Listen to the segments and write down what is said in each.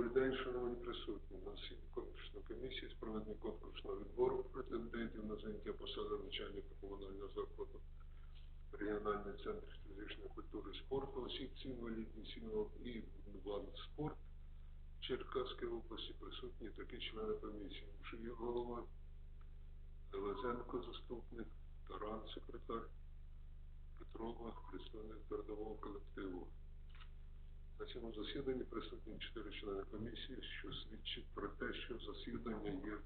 Добрий день, шановні присутні. На засіданні конкурсної комісії з проведення конкурсного відбору претендентів на заняття посади начальника комунального закладу регіональний центр фізичної культури і спорту осіб з інвалідністю і влади спорт Черкаської області присутні такі члени комісії. Мушиїв голова, Лезенко заступник, Таран секретар, Петрова, представник трудового колективу. На цьому засіданні присутні чотири члени комісії, що свідчить про те, що засідання є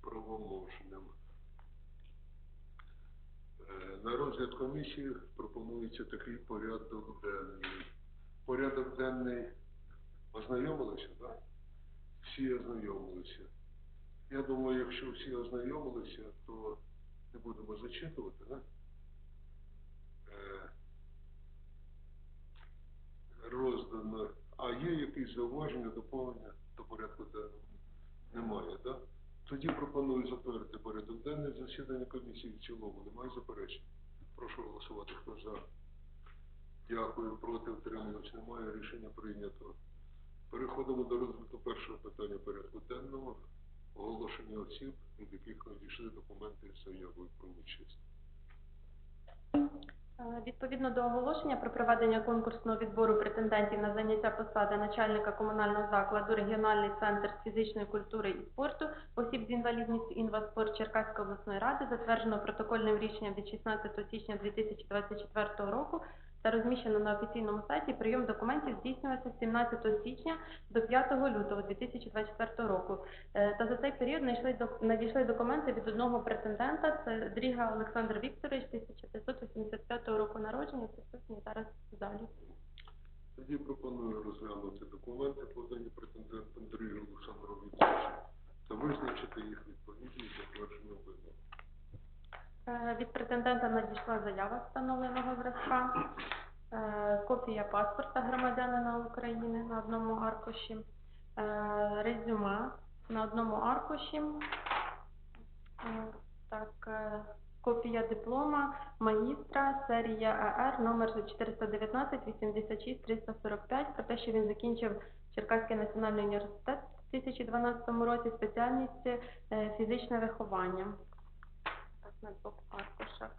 правоможним. Е, На розгляд комісії пропонується такий порядок денний. Порядок денний ознайомилися, так? Всі ознайомилися. Я думаю, якщо всі ознайомилися, то не будемо зачитувати, так? Е, роздано. А є якісь зауваження, доповнення до порядку денного? Немає, так? Тоді пропоную затвердити порядок денний засідання комісії в цілому. Немає заперечень? Прошу голосувати. Хто за? Дякую. Проти утримувач немає. Рішення прийнято. Переходимо до розгляду першого питання порядку денного. Оголошення осіб, від яких надійшли документи з заявою про участь. Е, Відповідно до оголошення про проведення конкурсного відбору претендентів на заняття посади начальника комунального закладу регіональний центр фізичної культури і спорту осіб з інвалідністю інваспорт Черкаської обласної ради затверджено протокольним рішенням від 16 січня 2024 року та розміщено на офіційному сайті. Прийом документів здійснювався з 17 січня до 5 лютого 2024 року. Е, Та за цей період надійшли, док- надійшли документи від одного претендента, це Дріга Олександр Вікторович, 1985 року народження, присутній зараз в залі. Тоді пропоную розглянути документи, подані претендентом Андрію Олександру Вікторовичу, та визначити їх відповідність затвердженим вимогам. Е, Від претендента надійшла заява встановленого зразка, е, копія паспорта громадянина України на одному аркуші, е, резюме на одному аркуші, так, копія диплома магістра, серія АР, номер 419 86 345, про те, що він закінчив Черкаський національний університет в 2012 році, спеціальність фізичне виховання на двох аркушах.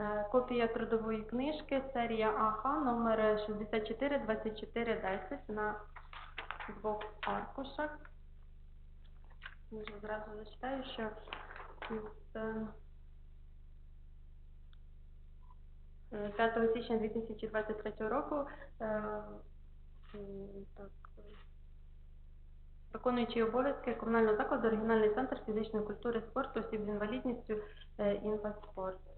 Е, Копія трудової книжки, серія АХ, номер 64 24 10 на двох аркушах. Може, зразу зачитаю, що із е, е, 5 січня 2023 року е, так, Виконуючий обов'язки комунального закладу регіональний центр фізичної культури спорту осіб з інвалідністю е, «Інваспорт».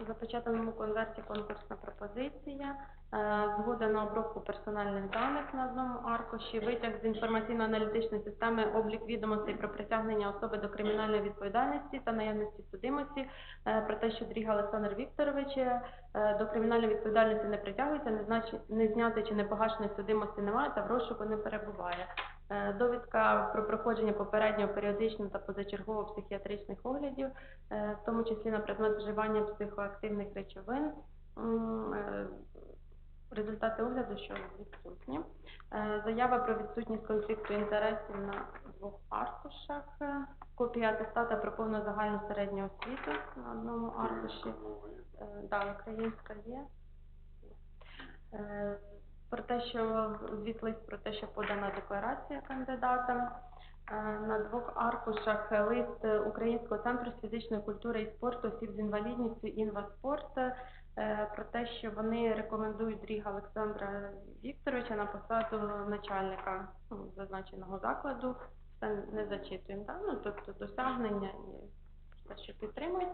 В запечатаному конверті конкурсна пропозиція, е, згода на обробку персональних даних на одному аркуші, витяг з інформаційно-аналітичної системи облік відомостей про притягнення особи до кримінальної відповідальності та наявності судимості, е, про те, що Дріга Олександр Вікторович е, до кримінальної відповідальності не притягується, не, зняти чи не погашеної судимості немає та в розшуку не перебуває. Е, Довідка про проходження попереднього періодичного та позачергового психіатричних оглядів, е, в тому числі на предмет вживання психоактивних речовин. Е, Результати огляду, що відсутні. Заява про відсутність конфлікту інтересів на двох аркушах. Копія атестата про повну загальну середню освіту на одному аркуші. Да, українська є. Про те, що звіт про те, що подана декларація кандидата. Е, На двох аркушах лист Українського центру з фізичної культури і спорту осіб з інвалідністю «Інваспорт» е, про те, що вони рекомендують Дріга Олександра Вікторовича на посаду начальника ну, зазначеного закладу. Це не зачитуємо, так? Ну, тобто досягнення і те, що підтримують.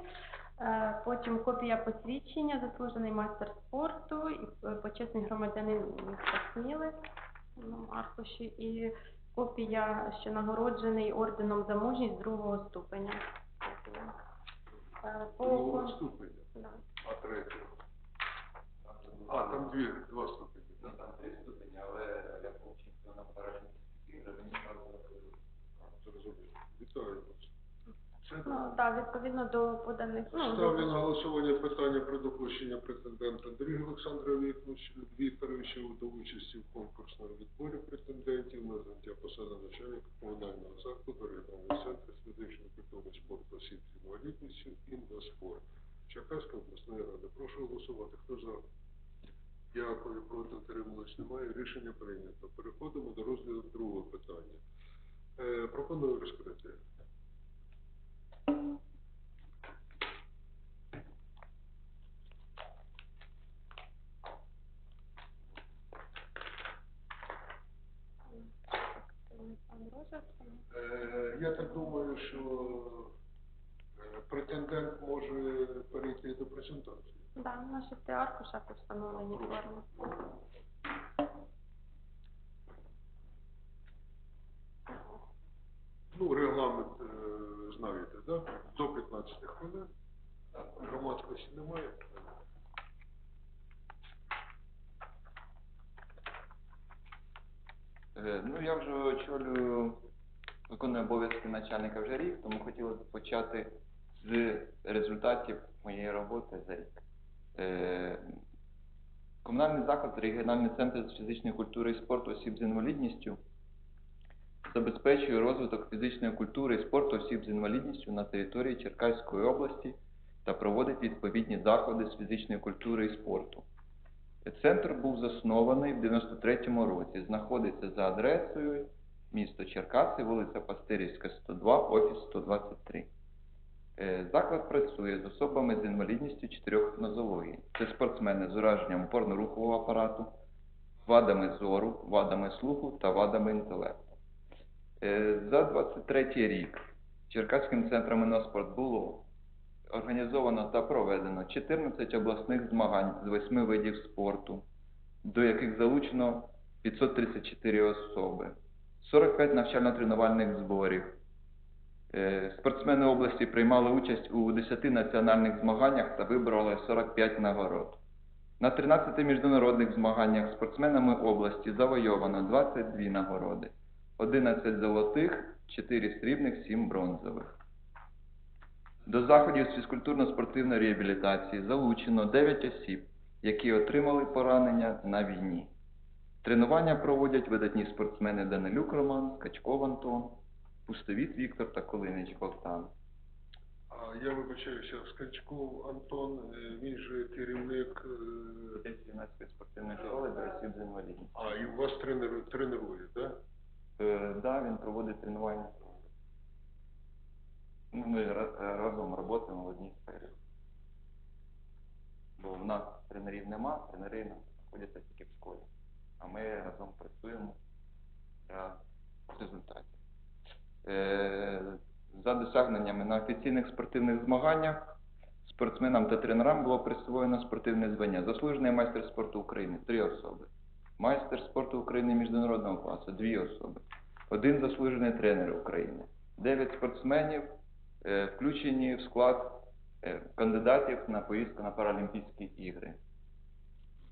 Е, Потім копія посвідчення, заслужений майстер спорту і е, почесний громадянин міста Сміли на аркуші, і копія, що нагороджений орденом за мужність другого ступеня. Е, По Другого ступеня, да. а третього. А, там дві, два ступені. Ну, там три ступені, але я повчився на правда Зрозуміло. Вітаю вас. Все? Ну, так, відповідно до поданих. Ну, Ставлю на голосування питання про допущення претендента Андрія Олександра Вікторовича до участі в конкурсному відборі претендентів на заняття посади начальника комунального закладу регіонального центру з фізичної культури спорту осіб з інвалідністю «Інваспорт». Черкаська обласної ради. Прошу голосувати. Хто за? Дякую. Проти утрималось немає. Рішення прийнято. Переходимо до розгляду другого питання. Е, пропоную розкрити. Е, Я так думаю, що е, претендент може перейти до презентації. Да, на шести аркушах у встановленій формі. Ну, регламент е, знаєте, да? До 15 хвилин. Громадськості немає. Е, Ну, я вже очолюю, виконую обов'язки начальника вже рік, тому хотілося б почати з результатів моєї роботи за рік. Е, Комунальний заклад, регіональний центр з фізичної культури і спорту осіб з інвалідністю забезпечує розвиток фізичної культури і спорту осіб з інвалідністю на території Черкаської області та проводить відповідні заходи з фізичної культури і спорту. Центр був заснований в 93-му році. Знаходиться за адресою місто Черкаси, вулиця Пастирівська, 102, офіс 123. Е, Заклад працює з особами з інвалідністю чотирьох нозологій. Це спортсмени з ураженням опорно-рухового апарату, вадами зору, вадами слуху та вадами інтелекту. Е, За 23 рік Черкаським центром «Іноспорт» було організовано та проведено 14 обласних змагань з 8 видів спорту, до яких залучено 534 особи, 45 навчально-тренувальних зборів. Е, Спортсмени області приймали участь у 10 національних змаганнях та вибрали 45 нагород. На 13 міжнародних змаганнях спортсменами області завойовано 22 нагороди, 11 золотих, 4 срібних, 7 бронзових. До заходів з фізкультурно-спортивної реабілітації залучено 9 осіб, які отримали поранення на війні. Тренування проводять видатні спортсмени Данилюк Роман, Скачков Антон, Пустовіт Віктор та Колинич Богдан. Я вибачаюся, Скачков Антон, е, він же керівник, е, спортивної школи для осіб з інвалідністю. а і вас тренер, тренує, так? Е, да, він проводить тренування. Ну, Ми ра- разом працюємо в одній сфері. Бо в нас тренерів нема, тренери знаходяться тільки в школі. А ми разом працюємо для результатів. Е, За досягненнями на офіційних спортивних змаганнях спортсменам та тренерам було присвоєно спортивне звання. Заслужений майстер спорту України три особи. Майстер спорту України міжнародного класу дві особи. Один заслужений тренер України. Дев'ять спортсменів е, включені в склад е, кандидатів на поїздку на Паралімпійські ігри.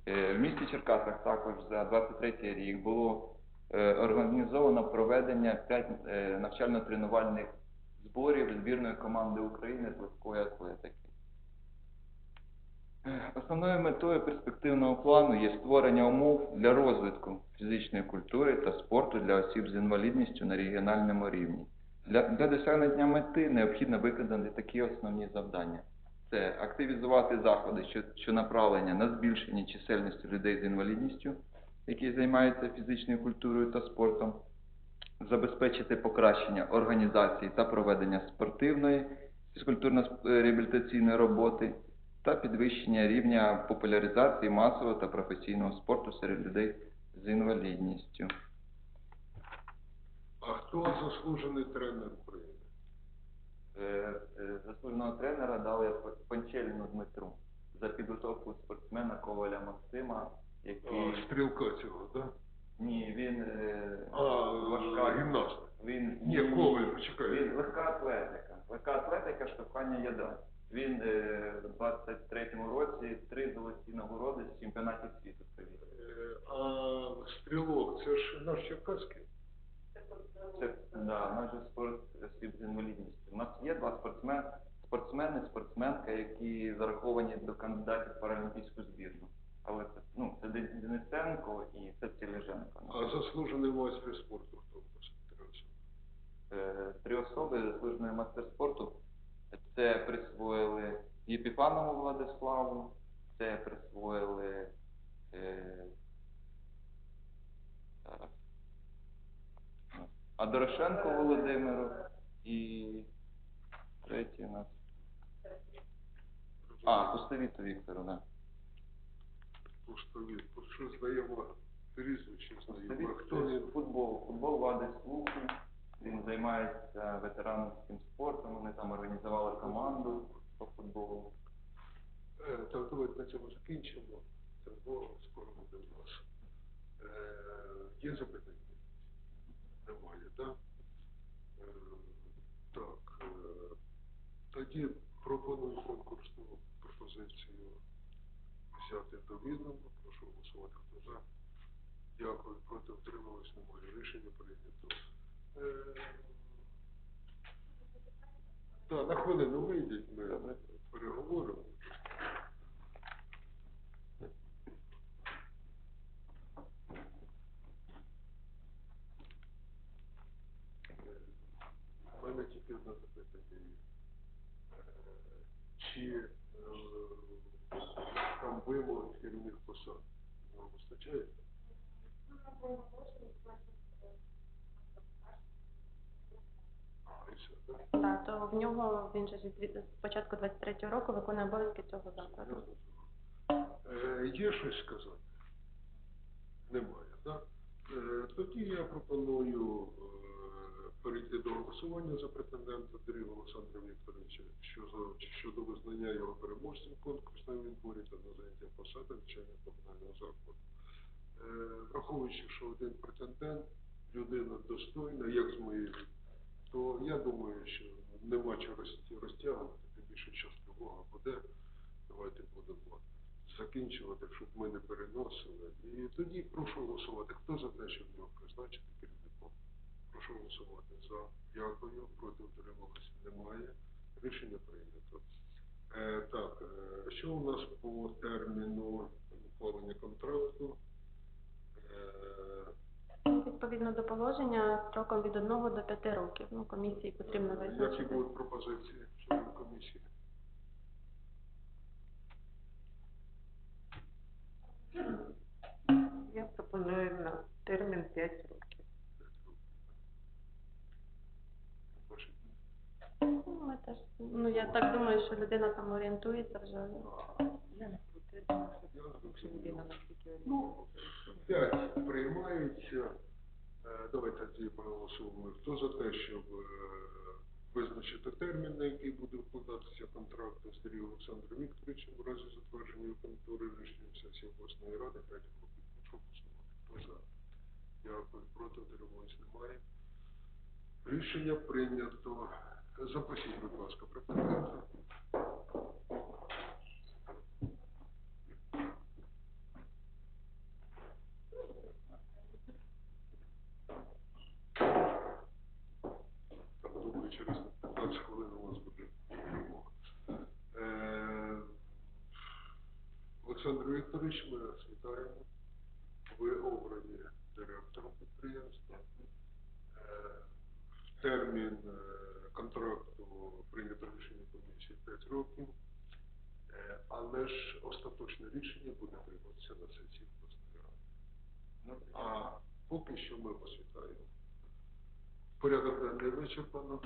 Е, В місті Черкасах також за 23 рік було е, організовано проведення 5 навчально-тренувальних зборів збірної команди України з легкої атлетики. Основною метою перспективного плану є створення умов для розвитку фізичної культури та спорту для осіб з інвалідністю на регіональному рівні. Для, для досягнення мети необхідно виконати такі основні завдання. Це активізувати заходи, що, що направлені на збільшення чисельності людей з інвалідністю, які займаються фізичною культурою та спортом, забезпечити покращення організації та проведення спортивної, фізкультурно-реабілітаційної роботи та підвищення рівня популяризації масового та професійного спорту серед людей з інвалідністю. А хто заслужений тренер України? Е, е, Заслуженого тренера дали Панчеліну Дмитру за підготовку спортсмена Коваля Максима, який А, стрілка цього, так? ні, він е, А, важка гімнаст. Він Ні, Коваль, почекай. Він легка атлетика. Легка атлетика, штовхання ядра. Він е, в 23-му році три золоті нагороди з чемпіонатів світу привіз. Е, А стрілок, це ж наш Черкаський? Це да, наш спорт, осіб з інвалідністю. У нас є два спортсмен, спортсмени, спортсменка, які зараховані до кандидатів в паралімпійську збірну. Але це ну це Ден- Денисенко і це Тележенко. А заслужений майстер спорту хто у особи. Е, Три особи заслуженої майстер спорту. Це присвоїли Єпіфанову Владиславу, це присвоїли е, зараз. А Дорошенко Володимиру і третій у нас. А, Пустовіту Віктору, да. Пустові. Що знайомо прізвище знайомо. А хто Пустовіт він? футбол. Футбол вади слуху. Він займається ветеранським спортом. Вони там організували команду по футболу. Е, Так, давайте на цьому закінчимо. Було скоро буде у нас. Е, Є запитання? Немає, так? Е, Так. е, Тоді пропоную конкурсну пропозицію взяти до відома. Прошу голосувати, хто за. Дякую. Проти утрималось немає. Рішення прийнято. Е, Так, на хвилину вийдіть, ми Добре. переговоримо. У мене тільки одне запитання. є. Е, Чи е, там вимоги керівних посад вам вистачає? А, і все, так? Так, то в нього він же з початку 23-го року виконує обов'язки цього закладу. Е, Є щось сказати? Немає, так? Е, Тоді я пропоную е, перейти до голосування за претендента Деріва Олександра Вікторовича щодо, щодо визнання його переможцем конкурсного відборі та на заняття посади начальника комунального закладу. Е, Враховуючи, що один претендент, людина достойна, як з моєї, то я думаю, що нема чого розтягувати, тим більше час тривога буде. Давайте будемо закінчувати, щоб ми не переносили. І тоді прошу голосувати. Хто за те, щоб його призначити керівником? Прошу голосувати за. Дякую. Проти утрималися немає. Рішення прийнято. Е, так, е, що у нас по терміну ухвалення контракту? Е, Відповідно до положення, строком від 1 до 5 років. Ну, комісії потрібно які визначити. будуть пропозиції членів комісії? Я пропоную на термін 5 років. Ваші Ну, Ми теж, ну, я так думаю, що людина там орієнтується вже. Ну, п'ять приймається. Е, Давайте тоді проголосуємо. Хто за те, щоб е, визначити термін, на який буде вкладатися контракт з Сергієм Олександром Вікторовичем у разі затвердження виконкури рішення сесії обласної ради 5 років. Прошу. Хто за? Дякую. Проти утримувались немає. Рішення прийнято. Запросіть, будь ласка, претендента. Там, думаю, через 15 хвилин у вас буде допомога. Е, Олександр Вікторович, ми вас вітаємо. Ви обрані директором підприємства. Е, Термін е, контракту прийнято рішення комісії 5 років. Е, Але ж остаточне рішення буде прийматися на сесії обласної. Ну, А поки що ми вас вітаємо. Порядок денний вичерпано.